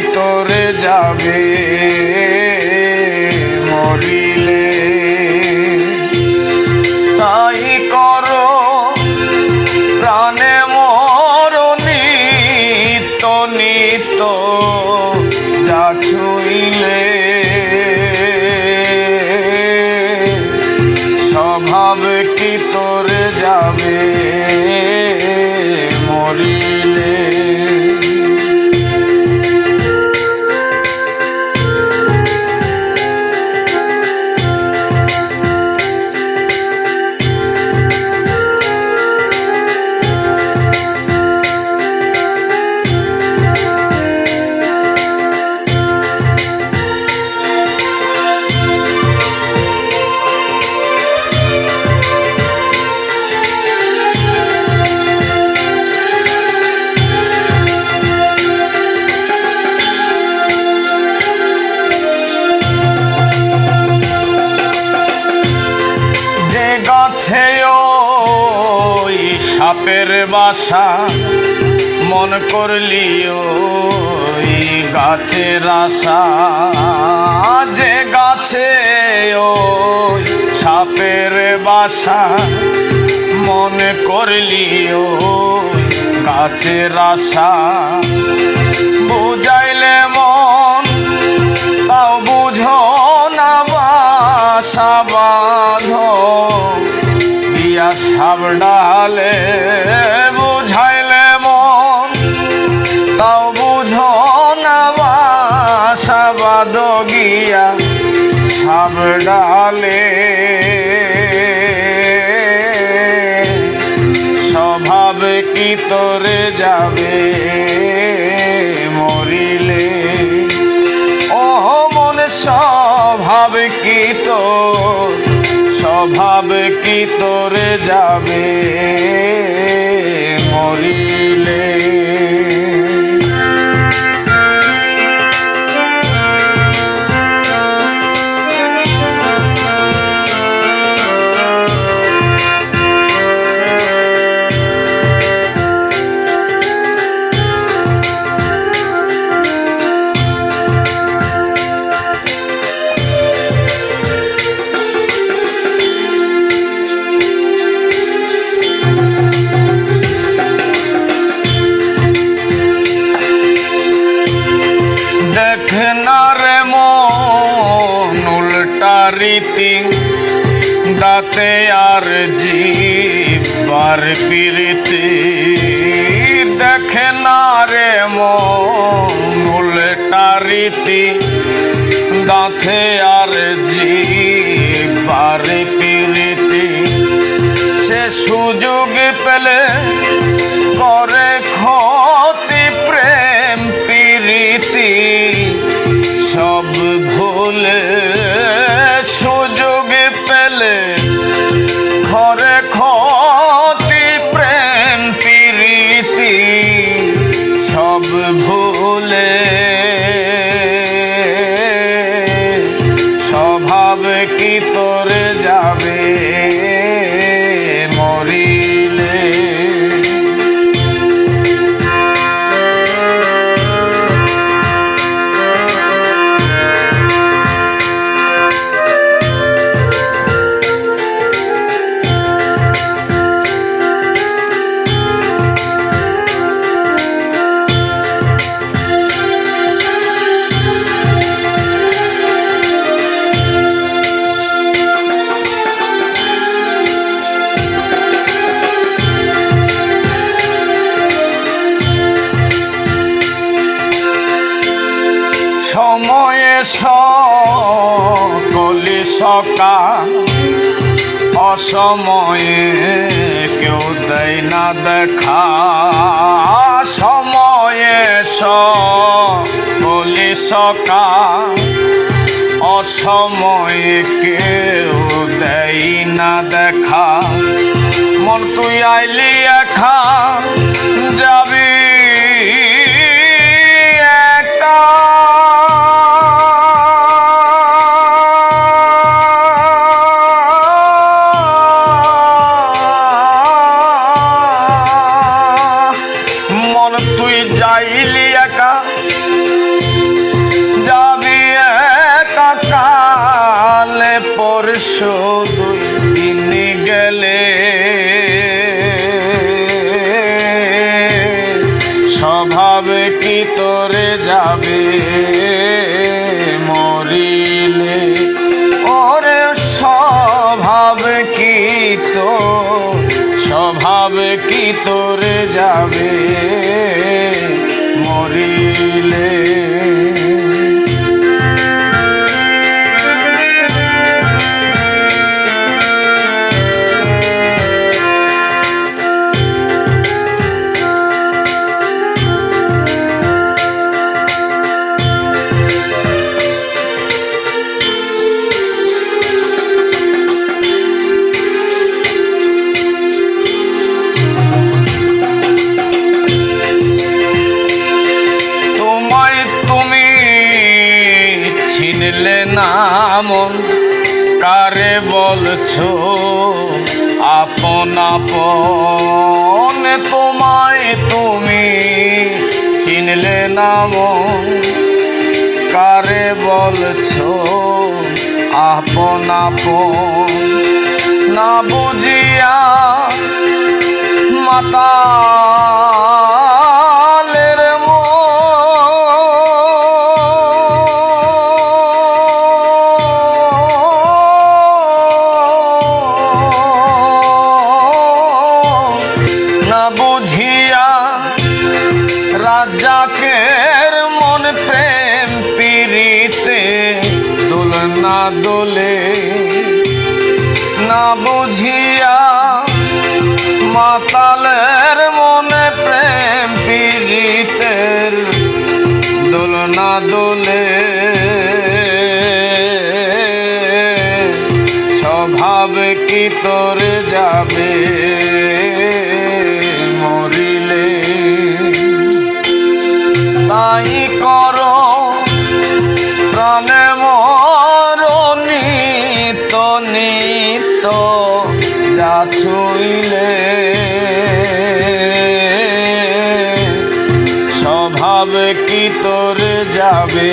ভিতরে যাবে। সাপের বাসা, মন করলি ওই গাছের আশা। যে গাছে ও সাপের বাসা, মন করলি ওই গাছের আশা। বুঝাইলে মন, তাও বুঝো না বাসা বাঁধো। দিয়া বুঝাইলে মন, তাও বুঝো না বাসা বাঁধো গিয়া সাবডালে। স্বভাব কি তোরে যাবে মরিলে? ও মন স্বভাব কি তো স্বভাব কি তোরে যাবে? মরিলে দাঁতে আর জিবার পিরিতি দেখে না রে মন রীতি। দাঁতে আর জিবার পিরিতি। সে সুযোগ পেলে করে ক্ষতি সকলি সকা অসময়ে কেউ দেয় না দেখা। সময়ে সকলি সকা অসময়ে কেউ দেয় না দেখা। মন তুই আইলি একা যাবি পরশু দুই গেলে। স্বভাবে কি তোরে যাবে মরিলে? ওরে স্বভাব কি স্বভাব কি তোরে যাবে মরিলে? না মন কারে বলছো? আপন আপন তোমায় তুমি চিনলে না মন। কারে বলছো? আপন আপন না বুঝিয়া মাতালের রাজাকের মন প্রেম পিরিতে দোল না দোলে, না বুঝিয়া মাতালের মনে প্রেম পীড়িতের দোলনা দোলে। স্বভাব কি তোর যাবে? তাই করো প্রাণে মরণিত নিত যা ছুইলে। স্বভাব কি তোর যাবে?